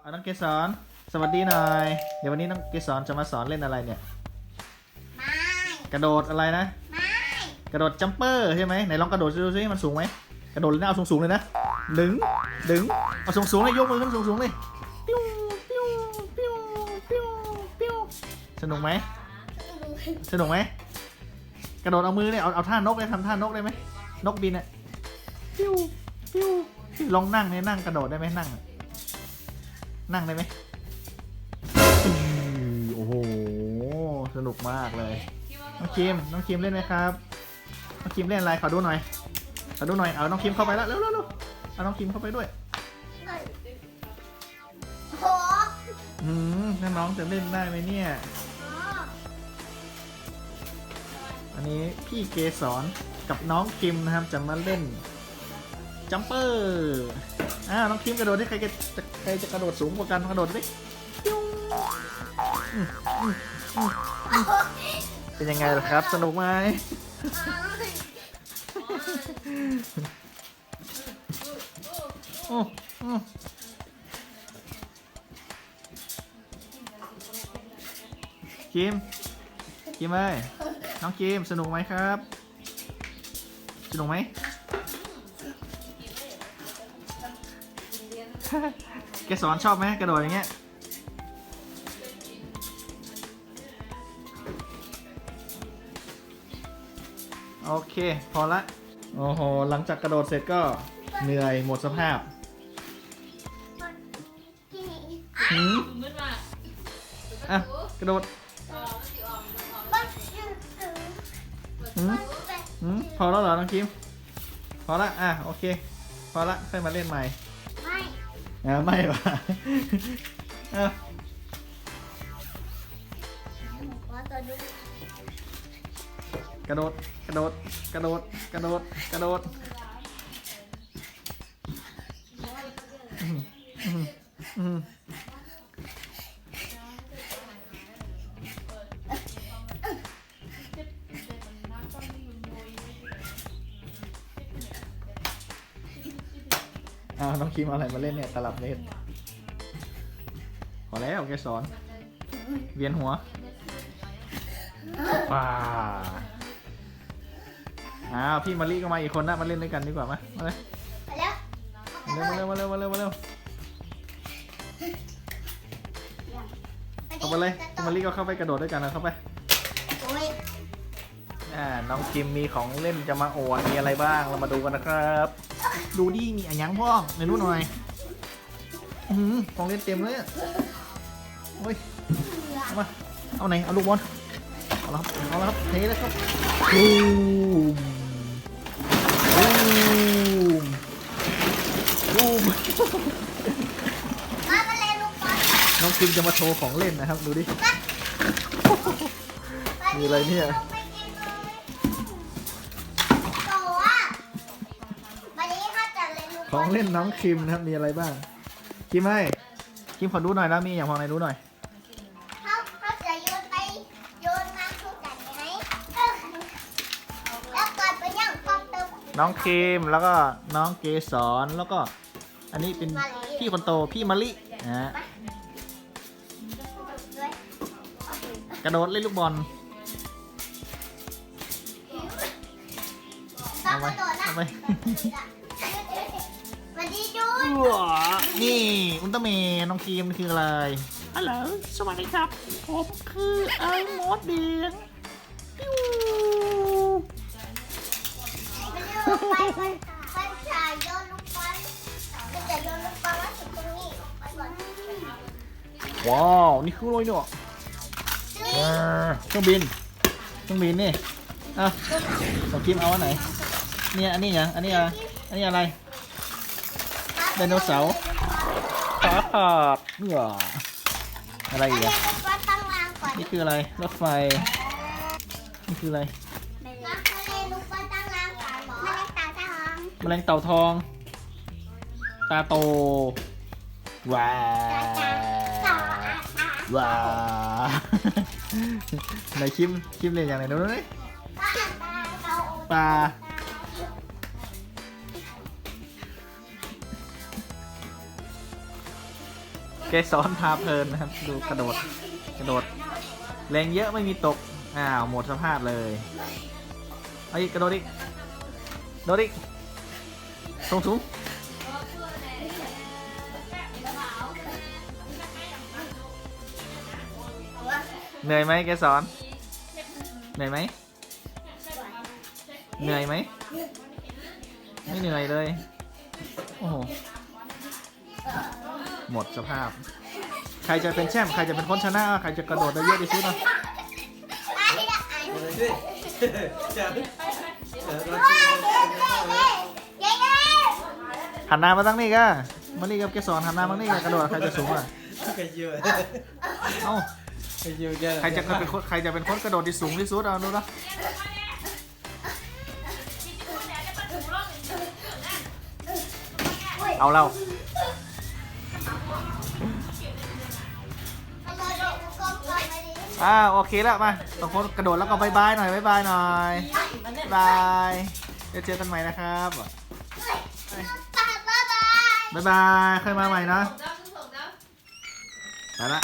เอาน้องเกสรสวัสดีหน่อย เดี๋ยววันนี้น้องเกสรจะมาสอนเล่นอะไรเนี่ย ไม่กระโดดอะไรนะ ไม่กระโดดจัมเปอร์ใช่ไหมไหนลองกระโดดดูซิมันสูงไหมกระโดดเลยนะเอาสูงๆเลยนะดึงดึงเอาสูงๆเลยยกมือขึ้นสูงๆเลยปิ้วปิ้วปิ้วปิ้วปิ้วสนุกไหมสนุกไหมกระโดดเอามือเนี่ยเอาเอาท่านกเลยทำท่านกได้ไหมนกบินอะปิ้วปิ้วลองนั่งเนี่ยนั่งกระโดดได้ไหมนั่งอะ นั่งได้ไหมโอ้โห สนุกมากเลย น้องคิม น้องคิมเล่นไหมครับ น้องคิมเล่นอะไรขอดูหน่อย ขอดูหน่อย เอาน้องคิมเข้าไปแล้วเร็วเร็วเอาน้องคิมเข้าไปด้วยโหอืมถ้าน้องจะเล่นได้ไหมเนี่ย อันนี้พี่เกสรกับน้องคิมนะครับจะมาเล่นจัมเปอร์ อ่าน้องคิมกระโดดได้ใครจะจะใครจะกระโดดสูงกว่ากันกระโดดดิปิ้วอืมอืมอืมอืมเป็นยังไงล่ะครับ สนุกไหมโอ้โอ้คิมคิมเอ้ยน้องคิมสนุกไหมครับ สนุกไหม แกสอนชอบไหมกระโดดอย่างเงี้ยโอเค พอละโอ้โหหลังจากกระโดดเสร็จก็เหนื่อยหมดสภาพหืมอะกระโดดหืมหืมพอแล้วเหรอน้องคิมพอละอะโอเค พอละค่อยมาเล่นใหม่ ไม่อ่าไม่ว่ะอะว่าตัวดูกระโดด กระโดด กระโดด กระโดด กระโดดอื้อหืออื้อหือ อ้าวน้องคิมเอาอะไรมาเล่นเนี่ยตลับเล่นพอแล้วแกสอน เวียนหัวป่าอ้าวพี่มารีก็มาอีกคนนะมาเล่นด้วยกันดีกว่ามามาเลยไปแล้วมาเร็วมาเร็วมาเร็วมาเร็วเข้าไปเลยพี่มารีก็เข้าไปกระโดดด้วยกันนะเข้าไปโอ้ยอ่าน้องคิมมีของเล่นจะมาอวดมีอะไรบ้างเรามาดูกันนะครับ ดูดิมีอันยังพ่องในนู้นหน่อยอื้อหือของเล่นเต็มเลยอะโอ้ยเอามาเอาไหนเอาลูกบอลเอาละครับเอาละครับเทเลยครับบูมบูมบูมมาไปเลยลูกบอลน้องคิมจะมาโชว์ของเล่นนะครับ ดูดิมีอะไรเนี่ยไปกินเลยโตอะวันนี้เขาจะเล่นลูกบ ขอองลเล่นน้องคิมนะครับมีอะไรบ้าง คิมให้คิมขอดูหน่อยแล้วมีอย่างพอไหนดูหน่อยเขาเขาจะโยนไปโยนมาทุกกันไหมแล้วก่อนไปย่างความเติมน้องคิมแล้วก็น้องเกสรแล้วก็ อันนี้เป็นพี่คนโตพี่มะลินะฮะด้วยกระโดดเล่นลูกบอลต้อเอางไปกระโดดนะเอาไป อุลตร้าแมนน้องคิมคืออะไรฮัลโหลสวัสดีครับ ผมคือไอ้มดเดียงปิ้วมันโยนไปมันมันจะโยนลูกบอลมันจะโยนลูกบอลมาถึงตรงนี้ไปก่อนว้าว นี่คืออะไรเนี่ยอ่าเครื่องบินเครื่องบินนี่อะน้องคิมเอาอันไหน เนี่ย อันนี้ยัง อันนี้อะไร อันนี้อะไร ไดโนเสาร์ ขาขาดเหงื่ออะไรอันอีกนี้อะลูกบอลตั้งวางก่อนนี่คืออะไร รถไฟ นี่คืออะไรนะมันเลยลูกบอลตั้งวางก่อนหมอมันเลยตาทางแมลงเต่าทอง ตาโต ว้าต่อว้าไหนคิมคิมเรียนอย่างไหนดูหน่อยตาตาตาปลา เกสรพาเพลินนะครับ ดูกระโดดกระโดดแรงเยอะไม่มีตก อ้าว หมดสภาพเลยเอาอีกกระโดดอีกกระโดดอีกสูงสูงเหนื่อยไหมเกสรเหนื่อยไหมเหนื่อยไหมไม่เหนื่อยเลย โอ้โห หมดสภาพ ใครจะเป็นแชมป์ใครจะเป็นคนชนะ ใครจะกระโดดได้เยอะที่สุดเนาะหันหน้ามาตั้งนี่ก็มานี่กับเกสรหันหน้ามานี่ก็กระโดดใครจะสูงอะใครเยอะเอ้าใครเยอะใครจะเป็นคนใครจะเป็นคนกระโดดที่สูงที่สุดเอาดูนะเอาเรา มาดิอ่าโอเคแล้วมาสองคนกระโดดแล้วก็บายบายหน่อยบายบายหน่อยบายเดี๋ยวเจอกันใหม่นะครับบ๊ายบายบายบายค่อยมาใหม่นะไปละ